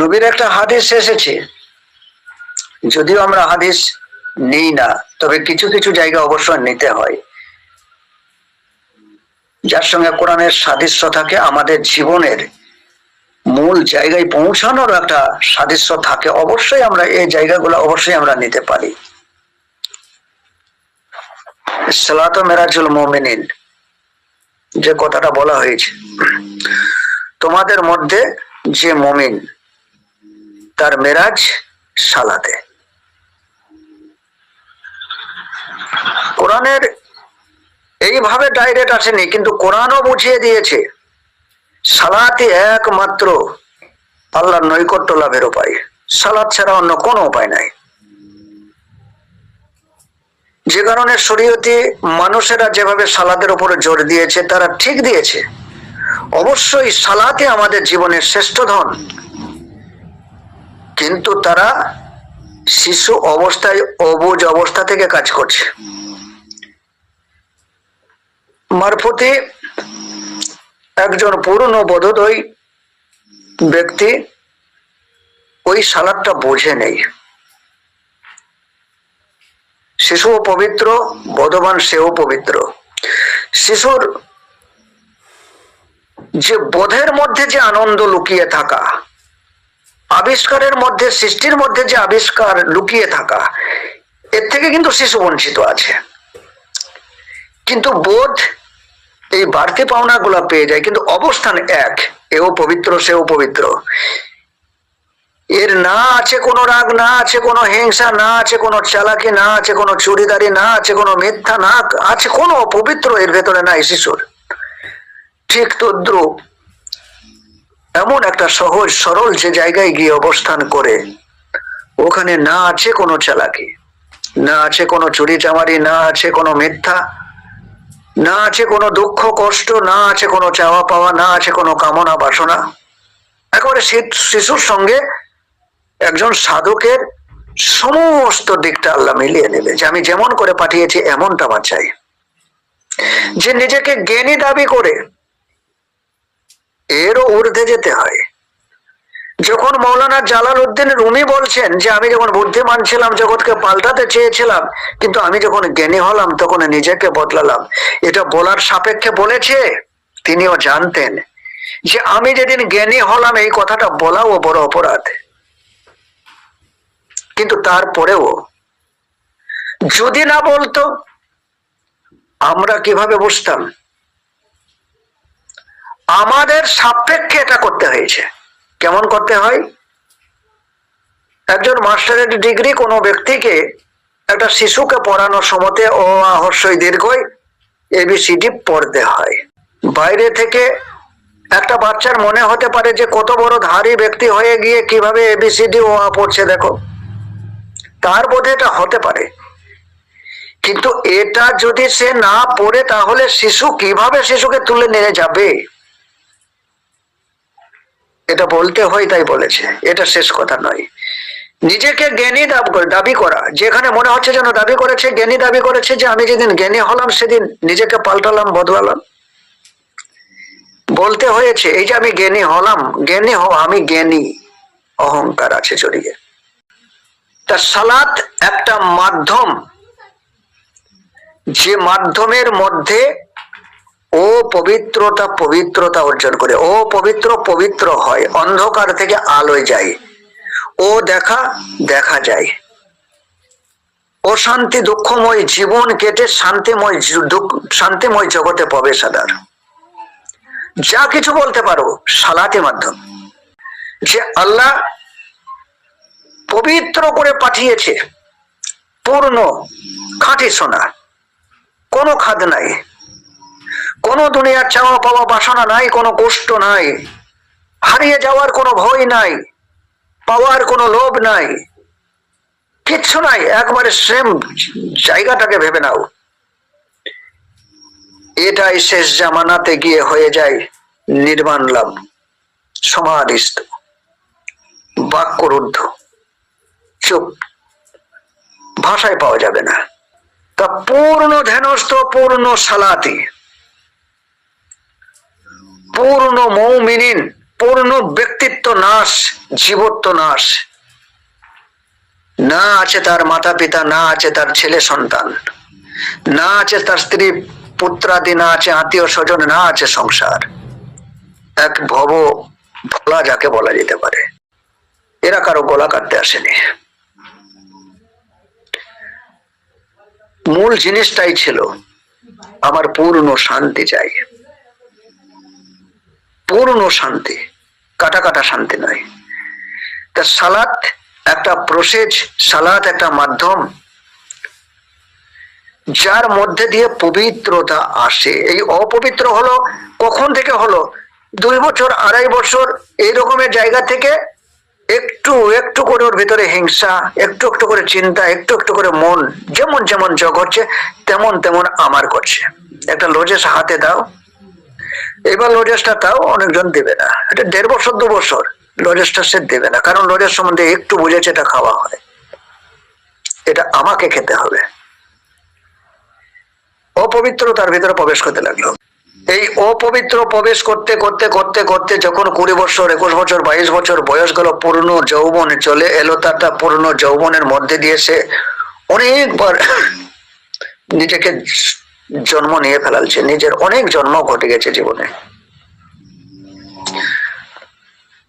নবীর একটা হাদিস এসেছে। যদিও আমরা হাদিস নেই না, তবে কিছু কিছু জায়গা অবশ্যই নিতে হয়। যার সঙ্গে কোরআনের সাদৃশ্য থাকে আমাদের জীবনের মূল জায়গায় পৌঁছানোর একটা সাদৃশ্য থাকে, অবশ্যই আমরা এই জায়গাগুলো অবশ্যই আমরা নিতে পারি। সালাত মেরাজুল মোমিনিন, যে কথাটা বলা হয়েছে, তোমাদের মধ্যে যে মমিন তার মেরাজ সালাতে। কোরআনের এইভাবে ডাইরেক্ট আসেনি, কিন্তু কোরআনও বুঝিয়ে দিয়েছে সালাতে একমাত্র আল্লাহর নৈকট্য লাভের উপায়। সালাদ ছাড়া অন্য কোনো উপায় নাই। যে কারণে শরীয়তে মানুষেরা যেভাবে সালাদের উপরে জোর দিয়েছে, তারা ঠিক দিয়েছে। অবশ্যই সালাতে আমাদের জীবনের শ্রেষ্ঠ ধন। কিন্তু তারা শিশু অবস্থায় অবুজ অবস্থা থেকে কাজ করছে। মারফতে একজন পুরনো বোধোদয় ব্যক্তি ওই সালাদটা বোঝে নেই। শিশুও পবিত্র, বোধবান সেও পবিত্র। শিশুর যে বোধের মধ্যে যে আনন্দ লুকিয়ে থাকা আবিষ্কারের মধ্যে, সৃষ্টির মধ্যে যে আবিষ্কার লুকিয়ে থাকা, এর থেকে কিন্তু শিশু বঞ্চিত আছে। কিন্তু বোধ এই বাড়তি পাওনা গুলা পেয়ে যায়, কিন্তু অবস্থান এক, এও পবিত্র, সেও পবিত্র। এর না আছে কোনো রাগ, না আছে কোনো হিংসা, না আছে কোনো চালাকি, না আছে কোনো চুরিদারি, না আছে কোনো মিথ্যা, না আছে কোনো পবিত্র এর ভেতরে নাই শিশুর। ঠিক তদ্রুপ এমন একটা সহজ সরল যে জায়গায় গিয়ে অবস্থান করে। ওখানে না আছে কোনো চালাকি, না আছে কোনো চুরি চামারি, না আছে কোনো মিথ্যা, না আছে কোনো দুঃখ, কষ্ট, না আছে কোনো চাওয়া পাওয়া, না আছে কোনো কামনা, বাসনা। একেবারে শিশুর সঙ্গে একজন সাধকের সমস্ত দিকটা আল্লাহ মিলিয়ে নেবে যে আমি যেমন করে পাঠিয়েছি, এমনটা আমার চাই। যে নিজেকে জ্ঞানী দাবি করে এরও ঊর্ধ্বে যেতে হয়। যখন মৌলানা জালাল উদ্দিন রুমি বলছেন যে, আমি যখন বুদ্ধিমান ছিলাম, জগৎকে পাল্টাতে চেয়েছিলাম, কিন্তু আমি যখন জ্ঞানী হলাম, তখন নিজেকে বদলালাম। এটা বলার সাপেক্ষে বলেছে, তিনিও জানতেন যে, আমি যেদিন জ্ঞানী হলাম, এই কথাটা বলাও বড় অপরাধ। কিন্তু তারপরেও, যদি না বলতো, আমরা কীভাবে বুঝতাম? আমাদের সাপেক্ষে এটা করতে হয়েছে। কেমন করতে হয়? একজন মাস্টারের ডিগ্রি কোনো ব্যক্তিকে একটা শিশুকে পড়ানোর সময়তে ও আহস্যই দীর্ঘই এবিসিডি পড়তে হয়। বাইরে থেকে একটা বাচ্চার মনে হতে পারে যে কত বড় ধারী ব্যক্তি হয়ে গিয়ে কীভাবে এবিসিডি ও আ পড়ছে দেখো। তার বোধে এটা হতে পারে। কিন্তু এটা যদি সে না পড়ে তাহলে শিশু কীভাবে শিশুকে তুলে নিয়ে যাবে? এটা বলতে হয় তাই বলেছে। এটা শেষ কথা নয়। নিজেকে জ্ঞানী দাব করা যেখানে মনে হচ্ছে যেন দাবি করেছে, জ্ঞানী দাবি করেছে যে আমি যেদিন জ্ঞানী হলাম, সেদিন নিজেকে পাল্টালাম, বদলালাম। বলতে হয়েছে, এই যে আমি জ্ঞানী হলাম, জ্ঞানী হও, আমি জ্ঞানী। অহংকার আছে জড়িয়ে তা সালাত একটা মাধ্যম। যে মাধ্যমের মধ্যে ও পবিত্রতা পবিত্রতা অর্জন করে। ও পবিত্র পবিত্র হয়, অন্ধকার থেকে আলোয় যায়। ও দেখা দেখা যায়। অশান্তি দুঃখময় জীবন কেটে শান্তিময় শান্তিময় জগতে প্রবেশাদার যা কিছু বলতে পারো, সালাতে মাধ্যম। যে আল্লাহ পবিত্র করে পাঠিয়েছে, পূর্ণ খাঁটি সোনা। কোনো খাদ নাই। কোনো দুনিয়ার চাওয়া পাওয়া বাসনা নাই, কোনো কষ্ট নাই। হারিয়ে যাওয়ার কোনো ভয় নাই, পাওয়ার কোনো লোভ নাই। কিচ্ছু নাই, একবারে সেম জায়গাটাকে ভেবে নাও। এটাই শেষ জামানাতে গিয়ে হয়ে যায় নির্মাণ লাভ, সমাধিস্থ। বাক্যরুদ্ধ। চুপ। ভাষায় পাওয়া যাবে না। তা পূর্ণ ধ্যানস্থ, পূর্ণ সালাতি। পূর্ণ মৌমিনিন, পূর্ণ ব্যক্তিত্ব নাশ, জীবত্ব নাশ। না আছে তার মাতা পিতা না আছে তার ছেলে সন্তান। না আছে তার স্ত্রী, পুত্রাদি, না আছে আত্মীয় স্বজন, না আছে সংসার। এক ভব ভোলা যাকে বলা যেতে পারে। এরা কারও গলা কাটতে আসেনি। মূল জিনিসটাই ছিল, আমার পূর্ণ শান্তি চাই। পূর্ণ শান্তি, কাটা কাটা শান্তি নয়। তা সালাত একটা প্রসেস সালাত একটা মাধ্যম, যার মধ্যে দিয়ে পবিত্রতা আসে। এই অপবিত্র হলো কখন থেকে হলো? দুই বছর, আড়াই বছর এই রকমের জায়গা থেকে একটু একটু করে ওর ভিতরে হিংসা, একটু একটু করে চিন্তা, একটু একটু করে মন, যেমন যেমন জগ হচ্ছে তেমন তেমন আমার করছে একটা লজেস হাতে দাও। এবার লজেসটা তাও অনেকজন দেবে না। এটা দেড় বছর, দু বছর লজেসটা সে দেবে না, কারণ লজেস সম্বন্ধে একটু বুঝেছে এটা খাওয়া হয়। এটা আমাকে খেতে হবে। অপবিত্র তার ভিতরে প্রবেশ করতে লাগল। এই অপবিত্র প্রবেশ করতে করতে করতে করতে যখন কুড়ি বছর, একুশ বছর, বাইশ বছর বয়স গেল পূর্ণ যৌবনে চলে এলো তারটা পূর্ণ যৌবনের মধ্যে দিয়ে সে অনেকবার নিজেকে জন্ম নিয়ে ফেলালছে নিজের অনেক জন্ম ঘটে গেছে জীবনে।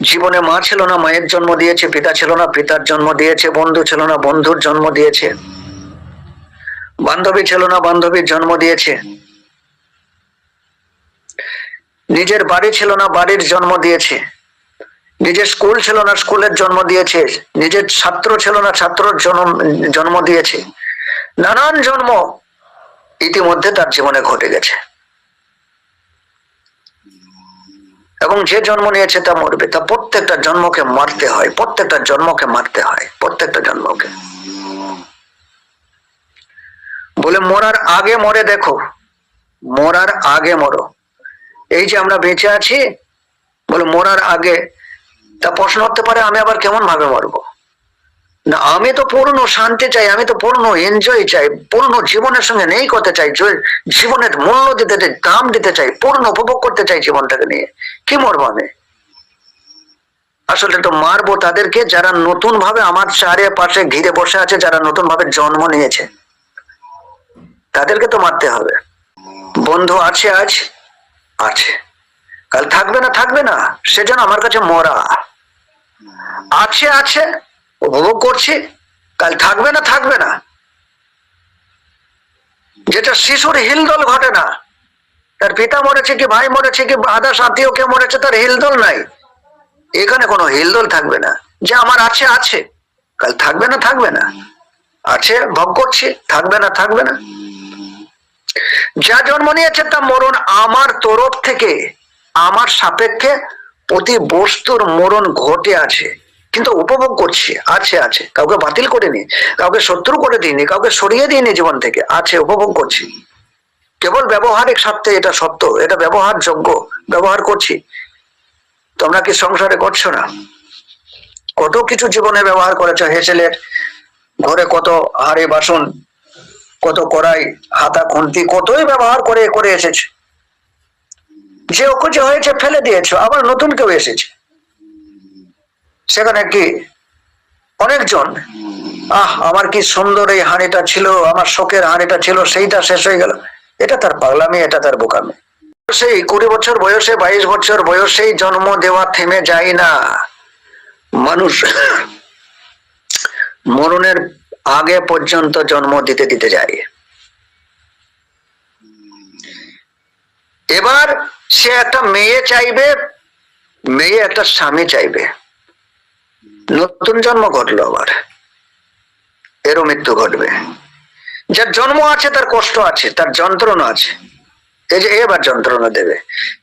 জীবনে মা ছিল না, মায়ের জন্ম দিয়েছে, পিতা ছিল না, পিতার জন্ম দিয়েছে, বন্ধু ছিল না, বন্ধুর জন্ম দিয়েছে। বান্ধবী ছিল না, বান্ধবীর জন্ম দিয়েছে। নিজের বাড়ি ছিল না, বাড়ির জন্ম দিয়েছে। নিজের স্কুল ছিল না, স্কুলের জন্ম দিয়েছে। নিজের ছাত্র ছিল না, ছাত্রর জন্ম জন্ম দিয়েছে। নানান জন্ম ইতিমধ্যে তার জীবনে ঘটে গেছে। এবং যে জন্ম নিয়েছে তা মরবে। তা প্রত্যেকটা জন্মকে মারতে হয়, প্রত্যেকটা জন্মকে মারতে হয়, প্রত্যেকটা জন্মকে। বলে, মরার আগে মরে দেখো, মরার আগে মরো। এই যে আমরা বেঁচে আছি, বলে, মরার আগে। তা প্রশ্ন হতে পারে, আমি আবার কেমন ভাবে মরবো? না, আমি তো পূর্ণ শান্তি চাই, আমি তো পূর্ণ এনজয় চাই, পূর্ণ জীবনের সঙ্গে নেই করতে চাই জীবনের মূল্য দিতে চাই, দাম দিতে চাই, পূর্ণ উপভোগ করতে চাই জীবনটাকে নিয়ে। কি মরবো আমি? আসলে তো মারবো তাদেরকে যারা নতুন ভাবে আমার চারিপাশে ঘিরে বসে আছে, যারা নতুন ভাবে জন্ম নিয়েছে। তাদেরকে তো মারতে হবে। বন্ধু আছে আজ? আছে। কাল থাকবে না থাকবে না, সে যেন আমার কাছে মরা। আছে আছে। উপভোগ করছি, কাল থাকবে না থাকবে না। যেটা শিশুর হিলদল ঘটে না, তার পিতা মরেছে কি ভাই মরেছে কি আদার্স আত্মীয় কে মরেছে, তার হিলদল নাই। এখানে কোনো হিলদল থাকবে না। যে আমার আছে আছে। কাল থাকবে না থাকবে না। আছে, ভোগ করছি, থাকবে না থাকবে না। যা জন্ম নিয়েছে, তা মরণ আমার তরফ থেকে, আমার সাপেক্ষে প্রতি বস্তুর মরণ ঘটে আছে। কিন্তু উপভোগ করছি, আছে আছে। কাউকে বাতিল করিনি কাউকে শত্রু করে দিইনি, কাউকে সরিয়ে দিইনি জীবন থেকে, আছে, উপভোগ করছি। কেবল ব্যবহারিক স্বার্থে এটা সত্য, এটা ব্যবহারযোগ্য, ব্যবহার করছি। তোমরা কি সংসারে করছ না? কত কিছু জীবনে ব্যবহার করেছ, হেসেলের ঘরে কত হাড়ি, বাসন, কত কড়াই, হাতা, খুন্তি, কতই ব্যবহার করে করে এসেছে। যে অকুচে হয়েছে, ফেলে দিয়েছ, আবার নতুন কেউ এসেছে। সেখানে কি অনেকজন? আহ, আমার কি সুন্দর এই হাঁড়িটা ছিল, আমার শোকের হাঁড়িটা ছিল, সেইটা শেষ হয়ে গেল। এটা তার পাগলামি, এটা তার বোকামি। সেই কুড়ি বছর বয়সে, বাইশ বছর বয়সেই জন্ম দেওয়া থেমে যায় না। মানুষ মরণের আগে পর্যন্ত জন্ম দিতে দিতে যায়। এবার সে একটা মেয়ে চাইবে, মেয়ে একটা স্বামী চাইবে। নতুন জন্ম ঘটলো আবার। এরও মৃত্যু ঘটবে। যার জন্ম আছে, তার কষ্ট আছে, তার যন্ত্রণা আছে। এই যে এবার যন্ত্রণা দেবে।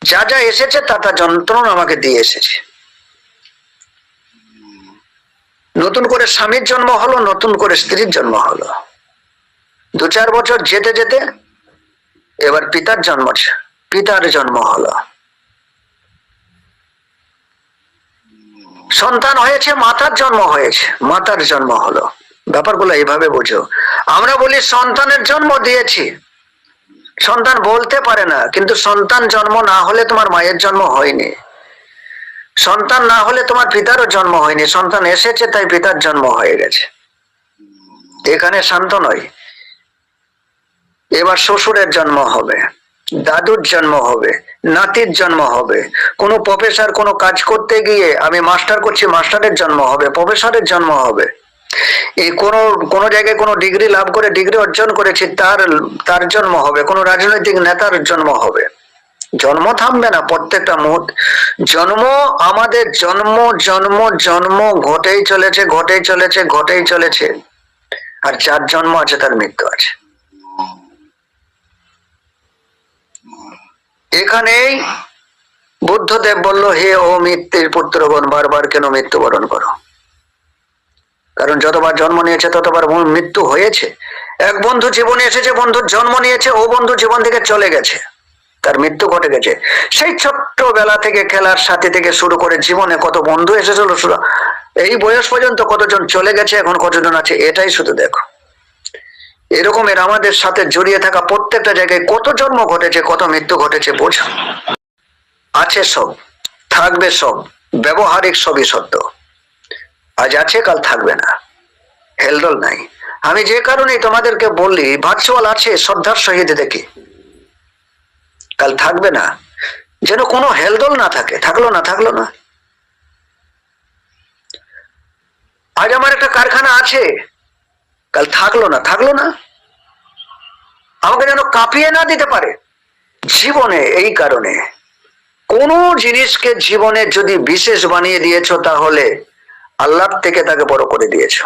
যা যা এসেছে, তা তার যন্ত্রণা আমাকে দিয়ে এসেছে। নতুন করে স্বামীর জন্ম হলো, নতুন করে স্ত্রীর জন্ম হলো। দু চার বছর যেতে যেতে এবার পিতার জন্ম পিতার জন্ম হলো। সন্তান হয়েছে, মাতার জন্ম হয়েছে, মাতার জন্ম হলো। ব্যাপারগুলো এইভাবে বুঝো। আমরা বলি সন্তানের জন্ম দিয়েছি। সন্তান বলতে পারে না, কিন্তু সন্তান জন্ম না হলে তোমার মায়ের জন্ম হয়নি। সন্তান না হলে তোমার পিতারও জন্ম হয়নি। সন্তান এসেছে, তাই পিতার জন্ম হয়ে গেছে। এখানে শান্ত নয় এবার শ্বশুরের জন্ম হবে। দাদুর জন্ম হবে, নাতির জন্ম হবে। কোনো প্রফেসর কোনো কাজ করতে গিয়ে আমি মাস্টার করছি, মাস্টারের জন্ম হবে, প্রফেসরের জন্ম হবে। এই কোন কোন জায়গায় কোনো ডিগ্রি লাভ করে, ডিগ্রি অর্জন করেছি, তার তার জন্ম হবে, কোনো রাজনৈতিক নেতার জন্ম হবে। জন্ম থামবে না প্রত্যেকটা মুহূর্ত। জন্ম আমাদের জন্ম জন্ম জন্ম ঘটেই চলেছে ঘটেই চলেছে ঘটেই চলেছে। আর যার জন্ম আছে তার মৃত্যু আছে। এখানেই বুদ্ধদেব বলল, হে ও মৃত্যুর পুত্রগণ, বারবার কেন মৃত্যুবরণ করো? কারণ যতবার জন্ম নিয়েছে, ততবার মৃত্যু হয়েছে। এক বন্ধু জীবনে এসেছে, বন্ধুর জন্ম নিয়েছে, ও বন্ধু জীবন থেকে চলে গেছে। তার মৃত্যু ঘটে গেছে। সেই ছোট্ট বেলা থেকে খেলার সাথে থেকে শুরু করে জীবনে কত বন্ধু এসেছিল এই বয়স পর্যন্ত কতজন চলে গেছে, এখন কতজন আছে, এটাই শুধু দেখো। এরকমের আমাদের সাথে জড়িয়ে থাকা প্রত্যেকটা জায়গায় কত জন্ম ঘটেছে, কত মৃত্যু ঘটেছে, বোঝা। আছে সব, থাকবে সব, ব্যবহারিক সবই সত্য। আজ আছে, কাল থাকবে না। হেলদোল নাই। আমি যে কারণে তোমাদেরকে বললি ভার্চুয়াল আছে, শ্রদ্ধার সহিত দেখি। কাল থাকবে না। যেন কোনো হেলদোল না থাকে, থাকল না থাকল না। আজ আমার একটা কারখানা আছে। কাল থাকল না থাকল না। আমাকে যেন কাঁপিয়ে না দিতে পারে। জীবনে এই কারণে। কোন জিনিসকে জীবনে যদি বিশেষ বানিয়ে দিয়েছ, তাহলে আল্লাহর থেকে তাকে বড় করে দিয়েছ।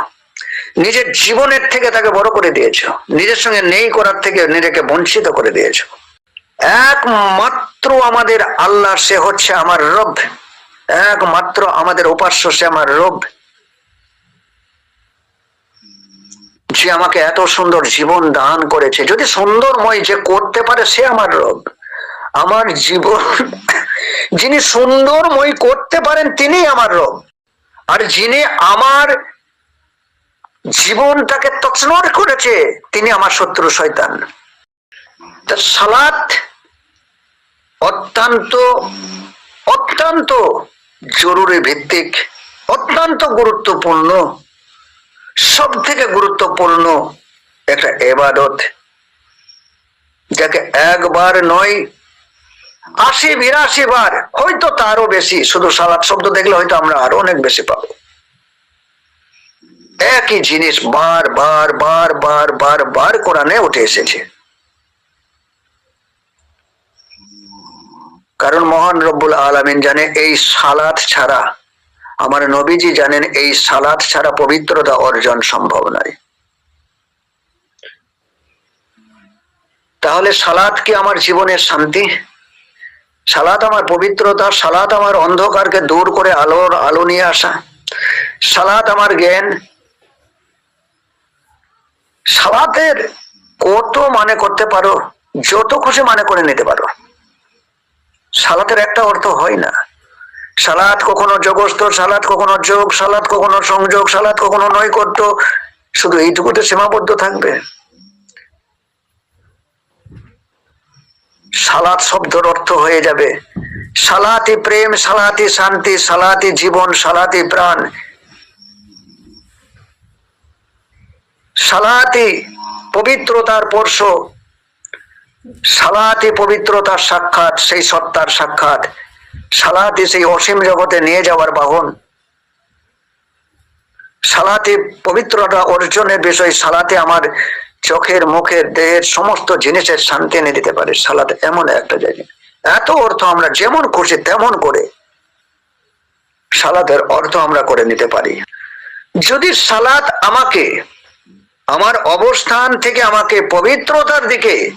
নিজের জীবনের থেকে তাকে বড় করে দিয়েছ। নিজের সঙ্গে নেই করার থেকে নিজেকে বঞ্চিত করে দিয়েছ। একমাত্র আমাদের আল্লাহ, সে হচ্ছে আমার রব। একমাত্র আমাদের উপাস্য, সে আমার রব। যে আমাকে এত সুন্দর জীবন দান করেছে। যদি সুন্দরময় যে করতে পারে, সে আমার রব। আমার জীবন, যিনি সুন্দরময় করতে পারেন তিনি আমার রব। আর যিনি আমার জীবনটাকে তছনর করেছে, তিনি আমার শত্রু শয়তান। তা সালাত অত্যন্ত অত্যন্ত জরুরি ভিত্তিক, অত্যন্ত গুরুত্বপূর্ণ। সব থেকে গুরুত্বপূর্ণ একটা এবাদত, যাকে একবার নয়, আশি বিরাশি বার, হয়তো তারও বেশি, শুধু সালাদ শব্দ দেখলে হয়তো আমরা আরও অনেক বেশি পাবো। একই জিনিস বার বার বার বার বার বার কোরআনে উঠে এসেছে। কারণ মহান রব্বুল আলামিন জানে, এই সালাদ ছাড়া আমার নবীজি জানেন, এই সালাদ ছাড়া পবিত্রতা অর্জন সম্ভব নয়। তাহলে সালাদ কি আমার জীবনের শান্তি? সালাদ আমার পবিত্রতা, সালাদ আমার অন্ধকারকে দূর করে আলোর আলো নিয়ে আসা, সালাদ আমার জ্ঞান। সালাতের কত মানে করতে পারো, যত খুশি মানে করে নিতে পারো। সালাতের একটা অর্থ হয় না। সালাদ কখনো যোগস্থ সালাদ কখনো যোগ, সালাদ কখনো সংযোগ, সালাদ কখনো নৈকট্য। শুধু এইটুকুতে সীমাবদ্ধ থাকবে। সালাত শব্দের অর্থ হয়ে যাবে। সালাতি প্রেম, সালাতি শান্তি, সালাতি জীবন, সালাতি প্রাণ। সালাতি পবিত্রতার পরশ সালাতি পবিত্রতার সাক্ষাৎ, সেই সত্তার সাক্ষাৎ। সালাতি সেই অসীম জগতে নিয়ে যাওয়ার বাহন। সালাতে পবিত্রতা অর্জনের বিষয়, সালাতে আমার চোখের, মুখের, দেহের সমস্ত জিনিসের শান্তি এনে দিতে পারে। সালাত এমন একটা জায়গা। এত অর্থ আমরা যেমন খুশি তেমন করে সালাতের অর্থ আমরা করে নিতে পারি। যদি সালাত আমাকে, আমার অবস্থান থেকে আমাকে পবিত্রতার দিকে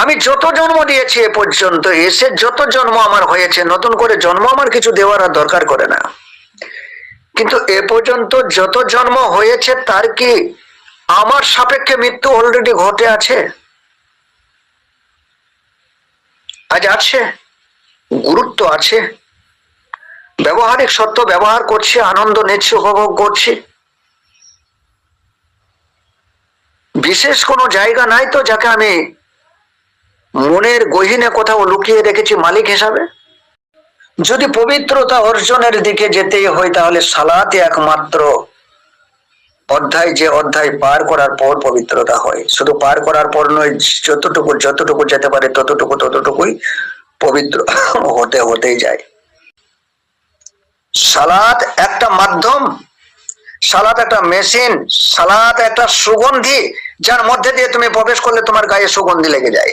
আমি যত জন্ম দিয়েছি এ পর্যন্ত, এসে যত জন্ম আমার হয়েছে, নতুন করে জন্ম আমার কিছু দেওয়ার আর দরকার করে না। কিন্তু এ পর্যন্ত যত জন্ম হয়েছে, তার কি আমার সাপেক্ষে মৃত্যু অলরেডি ঘটে আছে? আজ আছে, গুরুত্ব আছে, ব্যবহারিক সত্য ব্যবহার করছি, আনন্দ নিচ্ছি, উপভোগ করছি। বিশেষ কোনো জায়গা নাই তো যাকে আমি মনের গহীনে কোথাও লুকিয়ে রেখেছি মালিক হিসাবে? যদি পবিত্রতা অর্জনের দিকে যেতেই হয়, তাহলে সালাতে একমাত্র অধ্যায় যে অধ্যায় পার করার পর পবিত্রতা হয়। শুধু পার করার পর নয়, যতটুকু যতটুকু যেতে পারে, ততটুকু, ততটুকুই পবিত্র হতে, হতেই যায়। সালাত একটা মাধ্যম, সালাত একটা মেশিন, সালাত একটা সুগন্ধি, যার মধ্যে দিয়ে তুমি প্রবেশ করলে তোমার গায়ে সুগন্ধি লেগে যায়।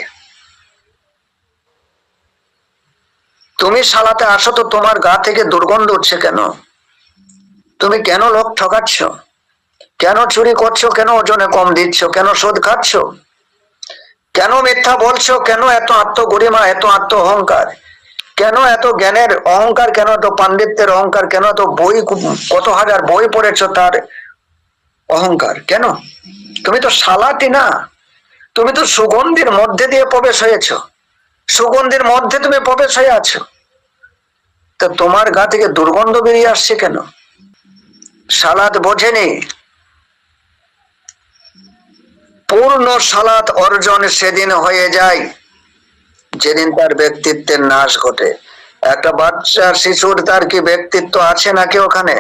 তুমি সালাতে আসো তো তোমার গা থেকে দুর্গন্ধ উঠছে কেন? তুমি কেন লোক ঠকাচ্ছ? কেন চুরি করছ? কেন ওজনে কম দিচ্ছ? কেন সুদ খাচ্ছ? কেন মিথ্যা বলছো? কেন এত আত্মগরিমা, এত আত্ম অহংকার কেন এত জ্ঞানের অহংকার? কেন এত পাণ্ডিত্যের অহংকার? কেন এত বই কত হাজার বই পড়েছ তার অহংকার? কেন? তুমি তো সালাতি না। তুমি তো সুগন্ধির মধ্যে দিয়ে প্রবেশ হয়েছ। সুগন্ধির মধ্যে তুমি প্রবেশ হয়ে আছো। তা তোমার গা থেকে দুর্গন্ধ বেরিয়ে আসছে কেন? সালাদ বোঝেনি। পূর্ণ সালাত অর্জন সেদিন হয়ে যায়, যেদিন তার ব্যক্তিত্বের নাশ ঘটে। একটা বাচ্চা, শিশুর তার কি ব্যক্তিত্ব আছে নাকি ওখানে?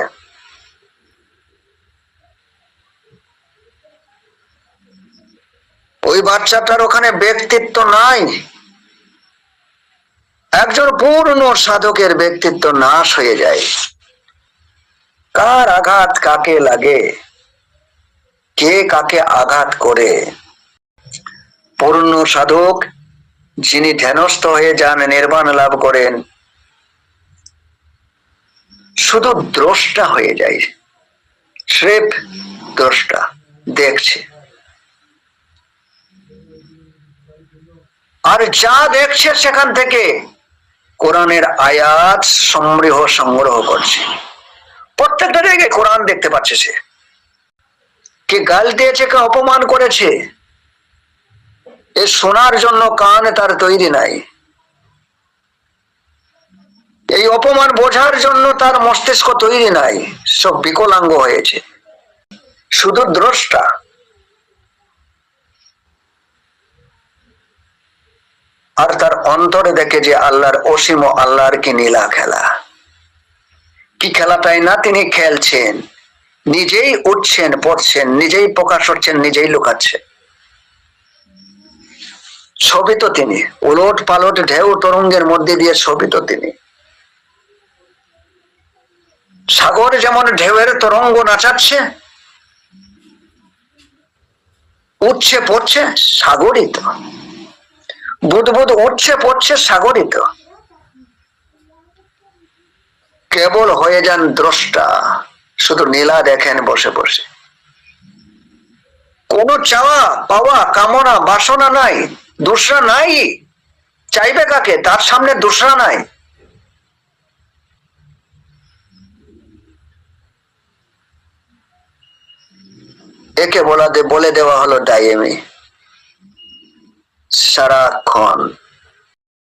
ওই বাচ্চাটার ওখানে ব্যক্তিত্ব নাই। একজন পূর্ণ সাধকের ব্যক্তিত্ব নাশ হয়ে যায়। কার আঘাত কাকে লাগে? কে কাকে আঘাত করে? পূর্ণ সাধক যিনি ধ্যানস্থ হয়ে যান, নির্বাণ লাভ করেন, শুধু দ্রষ্টা হয়ে যায়। স্রেফ দ্রষ্টা, দেখছে। আর যা দেখছে সেখান থেকে কোরআনের আয়াত সমৃহ সংগ্রহ করছে। প্রত্যেকটা জায়গায় কোরআন দেখতে পাচ্ছে সে। কে গাল দিয়েছে, কে অপমান করেছে, এ শোনার জন্য কান তার তৈরি নাই। এই অপমান বোঝার জন্য তার মস্তিষ্ক তৈরি নাই, সব বিকলাঙ্গ হয়েছে। শুধু দ্রষ্টা। আর তার অন্তরে দেখে যে আল্লাহর অসীম ও আল্লাহর কি নীলা খেলা। কি খেলাটাই না? তিনি খেলছেন। নিজেই উঠছেন, পড়ছেন, নিজেই প্রকাশ হচ্ছেন নিজেই লুকাচ্ছেন। ছবি তো তিনি। উলট পালট ঢেউ তরঙ্গের মধ্যে দিয়ে ছবি তো তিনি। সাগর যেমন ঢেউয়ের তরঙ্গ নাচাচ্ছে, উঠছে, পড়ছে, সাগরই তো। বুধবুধ উঠছে, পড়ছে সাগরই তো। কেবল হয়ে যান দ্রষ্টা, শুধু নীলা দেখেন বসে বসে। কোনো চাওয়া, পাওয়া, কামনা, বাসনা নাই, দুসরা নাই। চাইবে কাকে? তার সামনে দুসরা নাই। একে বলাতে বলে দেওয়া হলো ডাইএমি সারাক্ষণ